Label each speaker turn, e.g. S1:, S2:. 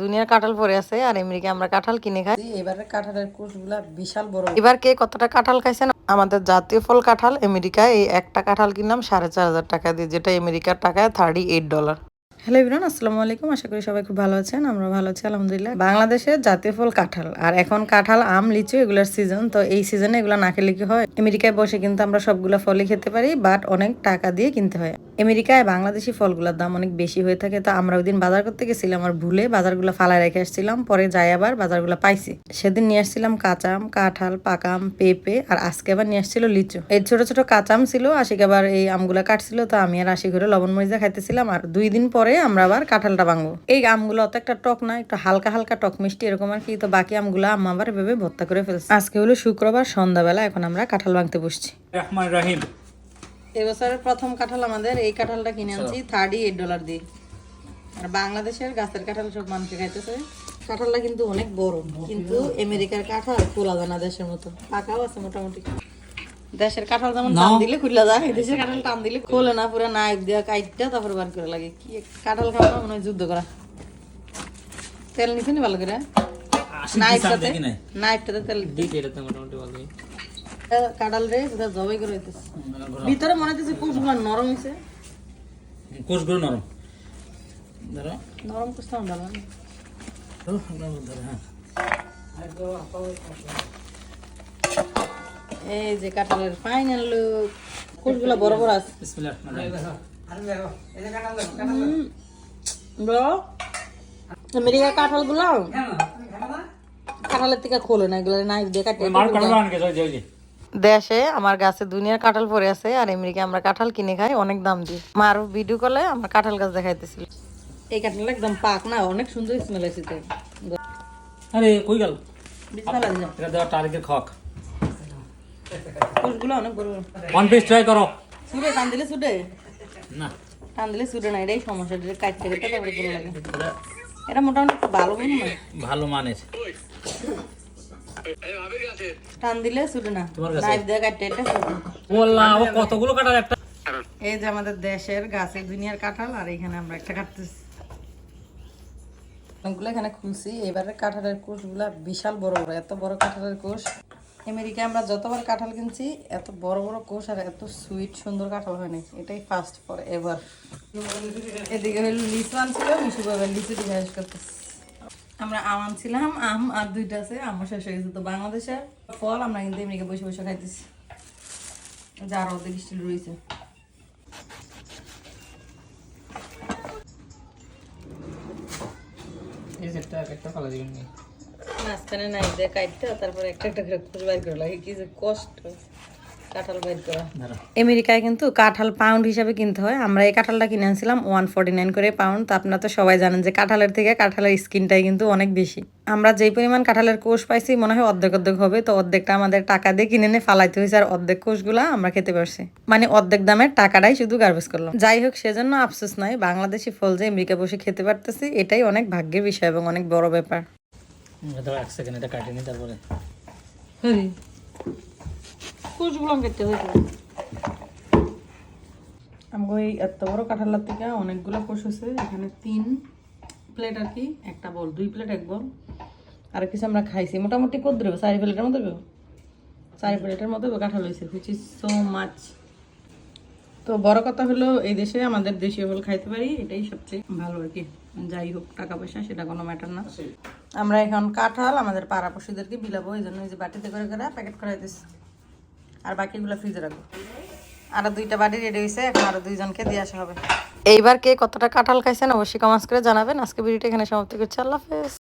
S1: দুনিয়ার কাঁঠাল পরে আছে আর আমেরিকা আমরা কাঁঠাল কিনে খাই।
S2: এবারে কাঁঠালের কোষগুলা বিশাল বড়।
S1: এবার কে কতটা কাঁঠাল খাইছেন আমাদের জাতীয় ফল কাঁঠাল আমেরিকায় এই একটা কাঁঠাল কিনলাম সাড়ে চার হাজার টাকা দিয়ে যেটা আমেরিকার টাকায় thirty eight dollar hello Ibran আসসালামু আলাইকুম। আশা করি সবাই খুব ভালো আছেন আমরা ভালো আছি আলহামদুলিল্লাহ। বাংলাদেশের জাতীয় ফল কাঁঠাল আর এখন কাঁঠাল আম লিচু এগুলোর সিজন তো এই সিজনে এগুলো না খেলে কি হয়? আমেরিকায় বসে কিন্তু আমরা সবগুলো ফলই খেতে পারি বাট অনেক টাকা দিয়ে কিনতে হয়। আমেরিকায় বাংলাদেশি ফলগুলোর দাম অনেক বেশি হয়ে থাকে, তো আমরা ওই দিন বাজার করতে গেছিলাম আর ভুলে বাজারগুলো ফালায় রেখে আসছিলাম, পরে যাই আবার বাজারগুলো পাইছি। সেদিন নিয়ে আসছিলাম কাঁচাম কাঁঠাল পাকাম পেঁপে আর আজকে আবার নিয়ে আসছিল লিচু। এই ছোট ছোট কাঁচাম ছিল, আশিক আবার এই আমগুলো কাটছিল, তো আমি আর আশি করে লবণ মরিচা খাইতেছিলাম আর দুই দিন পরে আমরা আবার কাঁঠালটা ভাঙবো। এই আমগুলো অত একটা টক না, একটু হালকা হালকা টক মিষ্টি এরকম আর কি, তো বাকি আমগুলো আম্মা আবার ভেবে ভর্তা করে ফেলছে। আজকে হলো শুক্রবার, সন্ধ্যাবেলা এখন আমরা কাঁঠাল ভাঙতে বসছি।
S3: রহমান রাহিম
S1: এবছরের প্রথম কাঁঠাল আমাদের এই কাঁঠালটা কিনে আনছি থার্টি এইট ডলার দিয়ে। আর বাংলাদেশের গাছের কাঁঠাল সব মানুষে খাইতেছে। কাঁঠালটা কিন্তু অনেক বড় কিন্তু আমেরিকার কাঁঠাল খোলা যায় না দেশের মতো। পাকাও আছে মোটামুটি। দেশের কাঁঠাল যেমন টান দিলে খুললা যায় দেশের কাঁঠাল টান দিলে খোলে না পুরো নাইফ দিয়া কাইটটা তারপর বার করে লাগে। কি কাঁঠাল খাওয়া মনে হয় যুদ্ধ করা। তেল নিছে নি ভালো করে? নাইফটাতে নাইফটাতে তেল
S3: দিতে। এটাতে মোটামুটি ভালোই।
S1: কাঁঠাল রে সেটা জবাই করে হইতেছে। ভিতরে মনে হচ্ছে কোষগুলো নরম হয়েছে
S3: কোষগুলো নরম। ধরো।
S1: নরম করতাম ভালো না
S3: ধরো, নরম ধরো, হ্যাঁ।
S1: এই যে কাঁঠালের ফাইনাল লুক কোষগুলো বড় বড় আছে। আমেরিকা কাঁঠালগুলো কাঁঠালের থেকে খোলে না এগুলো নাইফ দিয়ে কাটে
S3: মার।
S1: দেশে আমার গাছে দুনিয়ার কাঁঠাল পরে আছে আর আমেরিকা আমরা কাঁঠাল কিনে খাই অনেক দাম দিয়ে। মা আরও ভিডিও কলে আমরা কাঁঠাল গাছ দেখাইতেছিল। এই কাঁঠাল একদম পাক না অনেক সুন্দর স্মেল আছে তো
S3: আরে কই গেল?
S1: বিসমিল্লাহ দিলাম
S3: এটা দেওয়া টার্গেট খক।
S1: কোষগুলো অনেক বড়
S3: ওয়ান পিস ট্রাই করো।
S1: সুডে টান দিলে সুডে
S3: না।
S1: টান দিলে সুডে না এটাই সমস্যা এটা কাটতে কাটতে তারপরে করে লাগে। এটা মোটামুটি ভালো
S3: ভালো মানের।
S1: টান দিলে সুডে না নাইফ দিয়ে কাটতে এটা
S3: ও কতগুলো কাঁঠাল একটা?
S1: এই যে আমাদের দেশের গাছের দুনিয়ার কাঁঠাল আর এখানে আমরা একটা কাটতেছি। অনেকগুলো এখানে খুলছি। এবারে কাঁঠালের কোষগুলা বিশাল বড় বড় এত বড় কাঁঠালের কোষ। আমেরিকায় আমরা যতবার কাঁঠাল কিনছি এত বড় বড় কোষ আর এত সুইট সুন্দর কাঁঠাল হয়নি এটাই ফার্স্ট ফর এভার এদিকে লিচু আনছিল মিশু বাবা লিচু শেষ করতেছি আমরা আম আনছিলাম আম আর দুইটা আছে আমার শেষ হয়ে গেছে তো বাংলাদেশের ফল আমরা কিন্তু আমেরিকা বসে বসে খাইতেছি। যার অর্ধেক স্টিল রয়েছে। মাঝখানে নাই দিয়ে কাটতে তারপরে একটা একটা করে খুঁজে বাইর করে লাগে কি যে কষ্ট। আমেরিকায় কিন্তু কাঁঠাল পাউন্ড হিসাবে কিনতে হয়। আমরা এই কাঁঠালটা কিনে আনছিলাম ওয়ান ফর্টি নাইন করে পাউন্ড তো আপনারা তো সবাই জানেন যে কাঁঠালের থেকে কাঁঠালের স্কিনটাই কিন্তু অনেক বেশি। আমরা যেই পরিমাণ কাঁঠালের কোষ পাইছি মনে হয় অর্ধেক অর্ধেক হবে। তো অর্ধেকটা আমাদের টাকা দিয়ে কিনে নিয়ে ফালাইতে হয়েছে। আর অর্ধেক কোষগুলা আমরা খেতে পারছি। মানে অর্ধেক দামের টাকাটাই শুধু গার্বেজ করলাম। যাই হোক সেজন্য আফসোস নাই। বাংলাদেশি ফল যে আমেরিকা বসে খেতে পারতেছি এটাই অনেক ভাগ্যের বিষয় এবং অনেক বড় ব্যাপার।
S3: এক সেকেন্ড এটা কাটিয়ে নি তারপরে
S1: কোষগুলো কেটে হয়েছে। আমাকে এত বড় কাঁঠালার থেকে অনেকগুলো কোষ হয়েছে এখানে তিন প্লেট আর কি একটা বল দুই প্লেট এক বল। আর কিছু আমরা খাইছি মোটামুটি কত দেবো? চারি প্লেটের মতো দেবো? চারি প্লেটের মতো কাঁঠাল হয়েছে হুইচ ইজ সো মাছ তো বড় কথা হলো এই দেশে আমাদের দেশীয় ফল খাইতে পারি এটাই সবচেয়ে ভালো আর কি। যাই হোক টাকা পয়সা সেটা কোনো ম্যাটার না। আমরা এখন কাঁঠাল আমাদের পাড়া পশুদেরকে বিলাবো এই জন্য এই যে বাটিতে করে করে প্যাকেট করাই দিচ্ছি আর বাকিগুলো ফ্রিজে রাখব। আরও দুইটা বাড়ি রেডি হয়েছে এখন আরও দুইজনকে দিয়ে আসা হবে। এইবার কে কতটা কাঁঠাল খাইছেন অবশ্যই কমেন্টস করে জানাবেন। আজকে ভিডিওটা এখানে সমাপ্ত করছি। আল্লাহ হাফেজ।